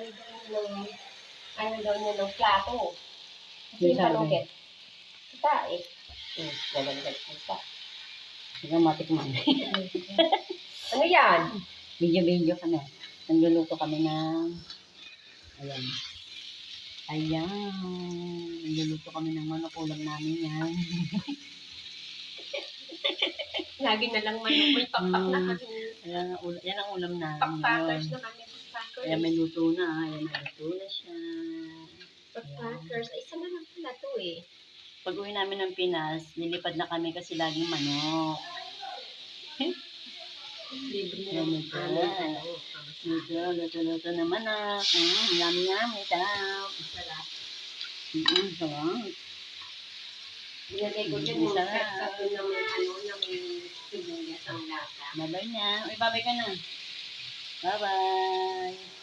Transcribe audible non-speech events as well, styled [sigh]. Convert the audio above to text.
ano daw ng, ano daw niya ng plato. Kasi Yung palungkit. Kita eh. Hmm, nalagdag kita. Ka matikman. [laughs] Ano yan? Video-video ka na. Nagluluto kami ng... Ayan. Ayan. Nagluluto kami ng manok. Ulam namin yan. [laughs] Lagi na lang manok. May pakpak na Hmm. kami. Ayan, ang ulam, yan ang ulam namin. Pakpakers na kami. Ayan, may luto na. Ayan, may luto na siya. Pakpakers. Ay, isa na lang pala to eh. Pag uwi namin ng Pinas, nilipad na kami kasi laging manok. Libre na Yan lang. ito. Ano, ano. Luto, luto, luto na manok. Mm, yummy, yummy daw. Sarap. Mm, sarap. Nilagay ko dyan yung sarap. ketchup na may ano, sibuyas ang lasa. Bye-bye na. Uy, babay ka na. 拜拜。